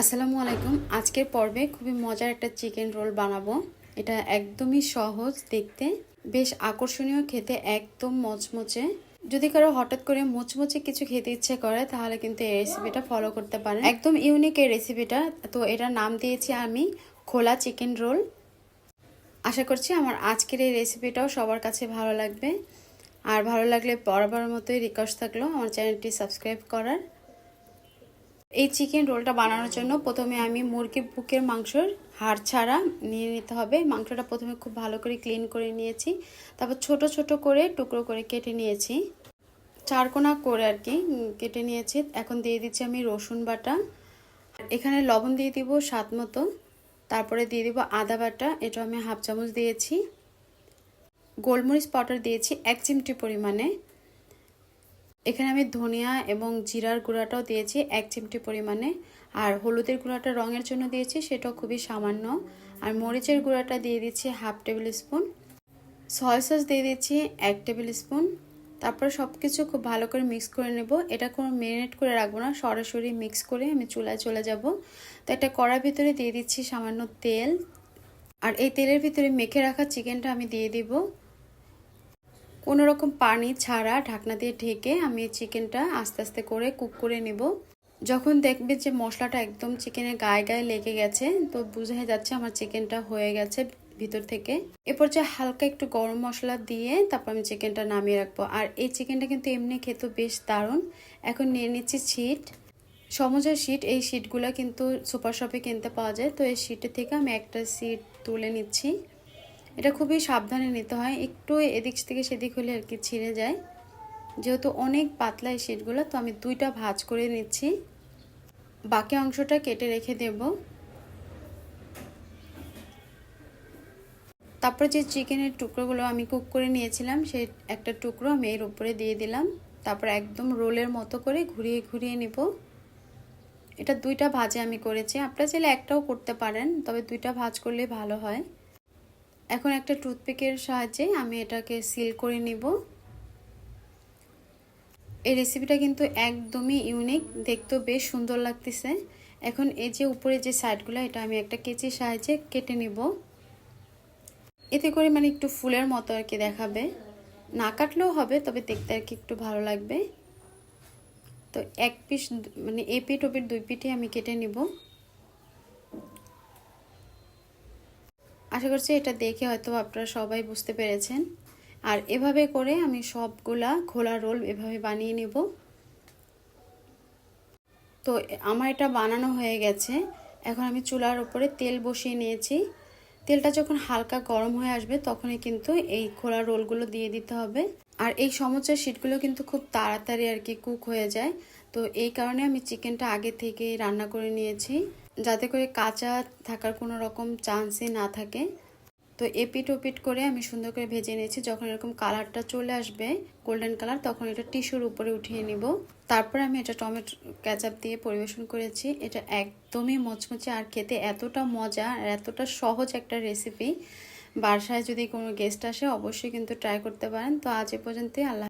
আসসালামু আলাইকুম। আজকের পর্বে খুবই মজার একটা চিকেন রোল বানাবো। এটা একদমই সহজ দেখতে, বেশ আকর্ষণীয় খেতে, একদম মচমচে। যদি কারও হঠাৎ করে মুচমুচে কিছু খেতে ইচ্ছে করে, তাহলে কিন্তু এই রেসিপিটা ফলো করতে পারেন। একদম ইউনিক এই রেসিপিটা তো এটার নাম দিয়েছি আমি, খোলা চিকেন রোল। আশা করছি আমার আজকের এই রেসিপিটাও সবার কাছে ভালো লাগবে। আর ভালো লাগলে বরাবর মতোই রিকোয়েস্ট থাকল আমার চ্যানেলটি সাবস্ক্রাইব করার। এই চিকেন রোলটা বানানোর জন্য প্রথমে আমি মুরগির বুকের মাংসর হাড় ছাড়া নিয়ে নিতে হবে। মাংসটা প্রথমে খুব ভালো করে ক্লিন করে নিয়েছি। তারপর ছোট ছোট করে টুকরো করে কেটে নিয়েছি। চারকোনা করে আর কি কেটে নিয়েছি। এখন দিয়ে দিচ্ছি আমি রসুন বাটা। এখানে লবণ দিয়ে দিব স্বাদ মতো। তারপরে দিয়ে দিব আদা বাটা। এটা আমি হাফ চামচ দিয়েছি। গোলমরিচ পাউডার দিয়েছি এক চিমটি পরিমাণে। এখানে আমি ধনিয়া এবং জিরার গুঁড়াটাও দিয়েছি এক চিমটি পরিমাণে। আর হলুদের গুঁড়াটা রঙের জন্য দিয়েছি, সেটাও খুবই সামান্য। আর মরিচের গুঁড়াটা দিয়ে দিচ্ছি half tablespoon. Soya sauce দিয়ে দিচ্ছি এক টেবিল স্পুন। তারপরে সব কিছু খুব ভালো করে মিক্স করে নেব। এটা কোনো মেরিনেট করে রাখব না, সরাসরি মিক্স করে আমি চুলায় চলে যাব। তো একটা কড়ার ভিতরে দিয়ে দিচ্ছি সামান্য তেল। আর এই তেলের ভিতরে মেখে রাখা চিকেনটা আমি দিয়ে দিব। কোনো রকম পানি ছাড়া ঢাকনা দিয়ে ঢেকে আমি চিকেনটা আস্তে আস্তে করে কুক করে নেব। যখন দেখবে যে মশলাটা একদম চিকেনের গায়ে গায়ে লেগে গেছে, তো বুঝে যাচ্ছে আমার চিকেনটা হয়ে গেছে ভিতর থেকে। এরপর যে হালকা একটু গরম মশলা দিয়ে তারপর আমি চিকেনটা নামিয়ে রাখব। আর এই চিকেনটা কিন্তু এমনি খেতে বেশ দারুণ। এখন নিয়ে নিচ্ছি শিট। সমুজের শিট, এই শিটগুলো কিন্তু সুপার শপে কিনতে পাওয়া যায়। তো এই শিটের থেকে আমি একটা সিট তুলে নিচ্ছি। এটা খুবই সাবধানে নিতে হয়। একটু এদিক থেকে সেদিক হলে আর কি ছিঁড়ে যায়। যেহেতু অনেক পাতলা এই শিটগুলো তো আমি দুইটা ভাজ করে নিচ্ছি। বাকি অংশটা কেটে রেখে দেব। তারপর যে চিকেনের টুকরোগুলো আমি কুক করে নিয়েছিলাম, সেই একটা টুকরো আমি এর উপরে দিয়ে দিলাম। তারপর একদম রোলের মতো করে ঘুরিয়ে ঘুরিয়ে নেব। এটা দুইটা ভাজে আমি করেছি। আপনারা চাইলে একটাও করতে পারেন, তবে দুইটা ভাজ করলে ভালো হয়। এখন একটা টুথপিকের সাহায্যে আমি এটাকে সিল করে নিব। এই রেসিপিটা কিন্তু একদমই ইউনিক, দেখতেও বেশ সুন্দর লাগতেছে। এখন এই যে উপরে যে সাইডগুলো, এটা আমি একটা কেচির সাহায্যে কেটে নিব। এতে করে মানে একটু ফুলের মতো আর কি দেখাবে। না কাটলেও হবে, তবে দেখতে আর কি একটু ভালো লাগবে। তো এক পিস মানে এ পিঠ ও পিঠ দুই পিঠে আমি কেটে নিব। আশা করছি এটা দেখে হয়তো আপনারা সবাই বুঝতে পেরেছেন। আর এভাবে করে আমি সবগুলা খোলা রোল এভাবে বানিয়ে নেব। তো আমার এটা বানানো হয়ে গেছে। এখন আমি চুলার উপরে তেল বসিয়ে নিয়েছি। তেলটা যখন হালকা গরম হয়ে আসবে তখনই কিন্তু এই খোলা রোলগুলো দিয়ে দিতে হবে। আর এই সমুচার শিটগুলো কিন্তু খুব তাড়াতাড়ি আর কি কুক হয়ে যায়। তো এই কারণে আমি চিকেনটা আগে থেকে রান্না করে নিয়েছি। যাতে করে কাঁচা থাকার কোনো রকম চান্সই না থাকে। তো এপিট ওপিট করে আমি সুন্দর করে ভেজে নিয়েছি। যখন এরকম কালারটা চলে আসবে গোল্ডেন কালার তখন এটা টিস্যুর উপরে উঠিয়ে নিব। তারপরে আমি এটা টমেটো ক্যাচাপ দিয়ে পরিবেশন করেছি। এটা একদমই মচমচে আর খেতে এতটা মজা আর এতটা সহজ একটা রেসিপি বাসায় যদি কোনো গেস্ট আসে, অবশ্যই কিন্তু ট্রাই করতে পারেন। তো আজ এ পর্যন্তই। আল্লাহ